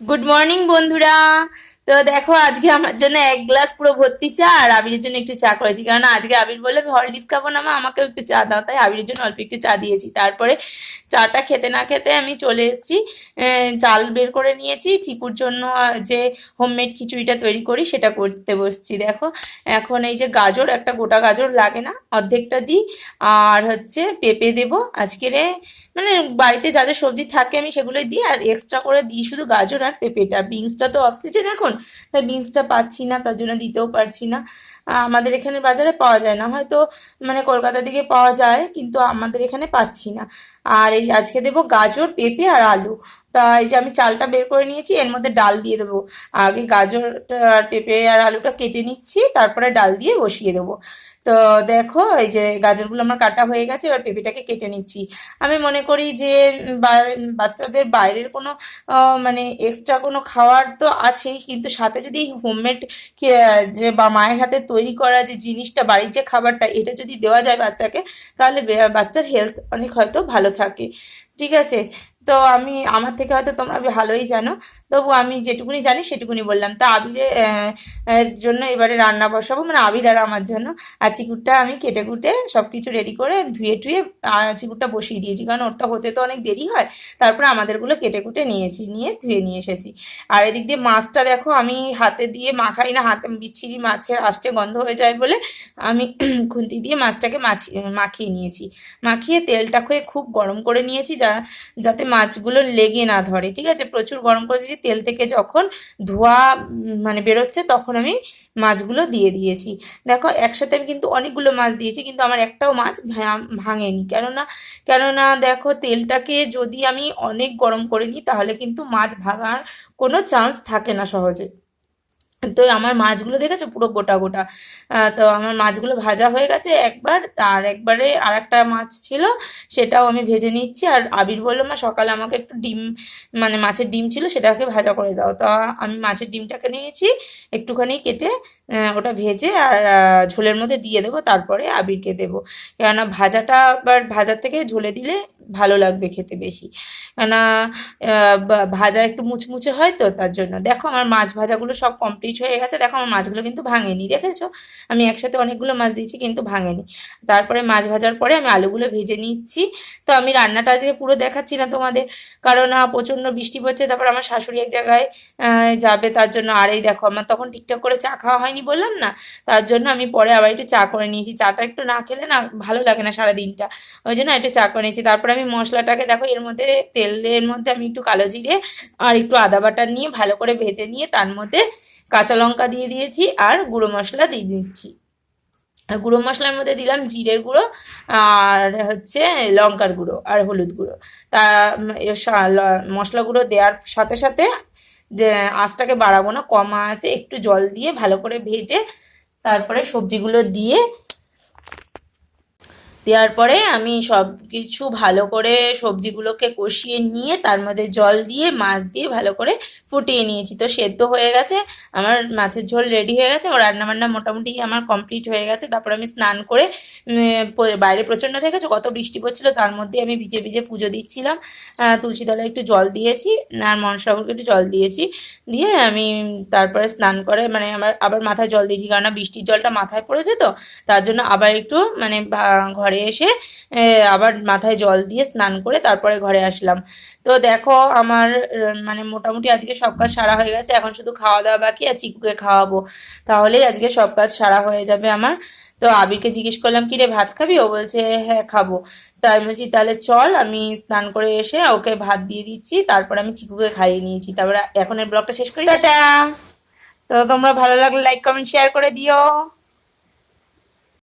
Good morning বন্ধুরা। তো দেখো, আজকে আমার জন্য এক গ্লাস পুরো ভর্তি চা আর আবিরের জন্য একটু চা করেছি। কারণ আজকে আবির বলে আমি হরলিক্স খাব না মা, আমাকেও একটু চা দাও। তাই আবিরের জন্য অল্প একটু চা দিয়েছি। তারপরে চাটা খেতে না খেতে আমি চলে এসেছি। চাল বের করে নিয়েছি। চিকুর জন্য যে হোমমেড খিচুড়িটা তৈরি করি, সেটা করতে বসছি। দেখো, এখন এই যে গাজর, একটা গোটা গাজর লাগে না, অর্ধেকটা দিই। আর হচ্ছে পেঁপে দেবো। আজকের মানে বাড়িতে যা যা সবজি থাকে আমি সেগুলোই দিই, আর এক্সট্রা করে দিই শুধু গাজর আর পেঁপেটা বিনসটা তো অফ সিজন এখন, তাই বিনসটা পাচ্ছি না, তার জন্য দিতেও পারছি না। আমাদের এখানে বাজারে পাওয়া যায় না, হয়তো মানে কলকাতা দিকে পাওয়া যায়, কিন্তু আমাদের এখানে পাচ্ছি না। আর এই আজকে দেবো গাজর, পেঁপে আর আলু। তা এই যে আমি চালটা বের করে নিয়েছি, এর মধ্যে ডাল দিয়ে দেবো। আগে গাজরটা আর পেঁপে আর আলুটা কেটে নিচ্ছি, তারপরে ডাল দিয়ে বসিয়ে দেবো। তো দেখো, এই যে গাজরগুলো আমার কাটা হয়ে গেছে, এবার পেঁপেটাকে কেটে নিচ্ছি। আমি মনে করি যে বাচ্চাদের বাইরের কোনো মানে এক্সট্রা কোনো খাওয়ার তো আছেই, কিন্তু সাথে যদি হোমমেড যে, বা মায়ের হাতে তৈরি করা যে জিনিসটা, বাড়ির যে খাবারটা, এটা যদি দেওয়া যায় বাচ্চাকে, তাহলে বাচ্চার হেলথ অনেক হয়তো ভালো থাকে। ঠিক আছে? তো আমি আমার থেকে হয়তো তোমরা ভালোই জানো। তবু আমি যেটুকুনি জানি সেটুকুনি বললাম। তা আবিরে আহ, এর জন্য এবারে রান্না বসাবো মানে আবির আর আমার জন্য। আর চিকুরটা আমি কেটে কুটে সব কিছু রেডি করে ধুয়ে টুয়ে চিকুরটা বসিয়ে দিয়েছি। কারণ ওরটা হতে তো অনেক দেরি হয়। তারপরে আমাদেরগুলো কেটে কুটে নিয়েছি নিয়ে ধুয়ে নিয়ে এসেছি। আর এদিক দিয়ে মাছটা দেখো আমি হাতে দিয়ে মাখাই না হাতে বিচ্ছিরি মাছের আষ্টে গন্ধ হয়ে যায় বলে আমি খুন্তি দিয়ে মাছটাকে মাছি মাখিয়ে নিয়েছি। মাখিয়ে তেলটা খুব গরম করে নিয়েছি যা যাতে মাছগুলো লেগে না ধরে, ঠিক আছে? প্রচুর গরম করে দিয়েছি তেল থেকে যখন ধোয়া মানে বেরোচ্ছে তখন আমি মাছগুলো দিয়ে দিয়েছি। দেখো, একসাথে আমি কিন্তু অনেকগুলো মাছ দিয়েছি, কিন্তু আমার একটাও মাছ ভাঙেনি। কেননা কেননা দেখো, তেলটাকে যদি আমি অনেক গরম করে নিই, তাহলে কিন্তু মাছ ভাঙার কোনো চান্স থাকে না সহজে। তো আমার মাছগুলো দেখেছ? পুরো গোটা গোটা। তো আমার মাছগুলো ভাজা হয়ে গেছে একবার, আর একবারে আর একটা মাছ ছিল, সেটাও আমি ভেজে নিচ্ছি। আর আবির বলল, মা, সকালে আমাকে একটু ডিম মানে মাছের ডিম ছিল, সেটাকে ভাজা করে দাও। তো আমি মাছের ডিমটাকে নিয়েছি, একটুখানি কেটে ওটা ভেজে আর ঝোলের মধ্যে দিয়ে দেবো, তারপরে আবিরকে দেবো। কেননা ভাজাটা আবার ভাজার থেকে ঝোলে দিলে ভালো লাগবে খেতে বেশি। কেননা ভাজা একটু মুচমুচে হয় তো, তার জন্য। দেখো, আমার মাছ ভাজাগুলো সব কমপ্লিট হয়ে গেছে। দেখো, আমার মাছগুলো কিন্তু ভাঙেনি, দেখেছ? আমি একসাথে অনেকগুলো মাছ দিয়েছি, কিন্তু ভাঙেনি। তারপরে মাছ ভাজার পরে আমি আলুগুলো ভেজে নিচ্ছি। তো আমি রান্নাটা আজকে পুরো দেখাচ্ছি না তোমাদের, কারণ প্রচণ্ড বৃষ্টি পড়ছে। তারপর আমার শাশুড়ি এক জায়গায় যাবে, তার জন্য। আর এই দেখো, আমার তখন ঠিকঠাক করে চা খাওয়া হয়নি বললাম না? তার জন্য আমি পরে আবার একটু চা করে নিয়েছি। চাটা একটু না খেলে না ভালো লাগে না সারা দিনটা ওই জন্য একটু চা করে নিয়েছি। তারপরে আমি মশলাটাকে দেখো, এর মধ্যে তেলের মধ্যে আমি একটু কালো জিরে আর একটু আদা বাটা নিয়ে ভালো করে ভেজে নিয়ে তার মধ্যে কাঁচা লঙ্কা দিয়ে দিয়েছি আর গুঁড়ো মশলা দিয়ে দিচ্ছি। গুঁড়ো মশলার মধ্যে দিলাম জিরের গুঁড়ো আর হচ্ছে লঙ্কার গুঁড়ো আর হলুদ গুঁড়ো। তা মশলা গুঁড়ো দেওয়ার সাথে সাথে আঁচটাকে বাড়াবো না, কম আছে একটু জল দিয়ে ভালো করে ভেজে তারপরে সবজিগুলো দিয়ে দেওয়ার পরে আমি সব কিছু ভালো করে সবজিগুলোকে কষিয়ে নিয়ে তার মধ্যে জল দিয়ে, মাছ দিয়ে ভালো করে ফুটিয়ে নিয়েছি। তো সেদ্ধ হয়ে গেছে, আমার মাছের ঝোল রেডি হয়ে গেছে, আমার রান্নাবান্না মোটামুটি আমার কমপ্লিট হয়ে গেছে। তারপর আমি স্নান করে বাইরে প্রচণ্ড দেখেছ, কত বৃষ্টি পড়ছিল, তার মধ্যে আমি ভিজে ভিজে পুজো দিচ্ছিলাম। তুলসী একটু জল দিয়েছি, আর মনসাগরকে একটু জল দিয়েছি, দিয়ে আমি তারপরে স্নান করে মানে আমার আবার মাথায় জল দিয়েছি কারণ বৃষ্টির জলটা মাথায় পড়েছে তো, তার জন্য আবার একটু মানে ভা- ঘরে এসে আবার মাথায় জল দিয়ে স্নান করে তারপরে ঘরে আসলাম। তো দেখো আমার মানে মোটামুটি আজকে সব কাজ সারা হয়ে গেছে, এখন শুধু খাওয়া দাওয়া বাকি আর চিকুকে খাওয়াবো। তাহলেই আজকে সব কাজ সারা হয়ে যাবে আমার। তো আবিরকে জিজ্ঞেস করলাম কি রে ভাত খাবি? ও বলছে হ্যাঁ খাব। তাই আমি বলছি, তাহলে চল, আমি স্নান করে এসে ওকে ভাত দিয়ে দিচ্ছি, তারপর আমি চিকুকে খাইয়ে নিয়েছি। তারপরে এখন এই ব্লগটা শেষ করি। তো তোমরা ভালো লাগলে লাইক কমেন্ট শেয়ার করে দিও।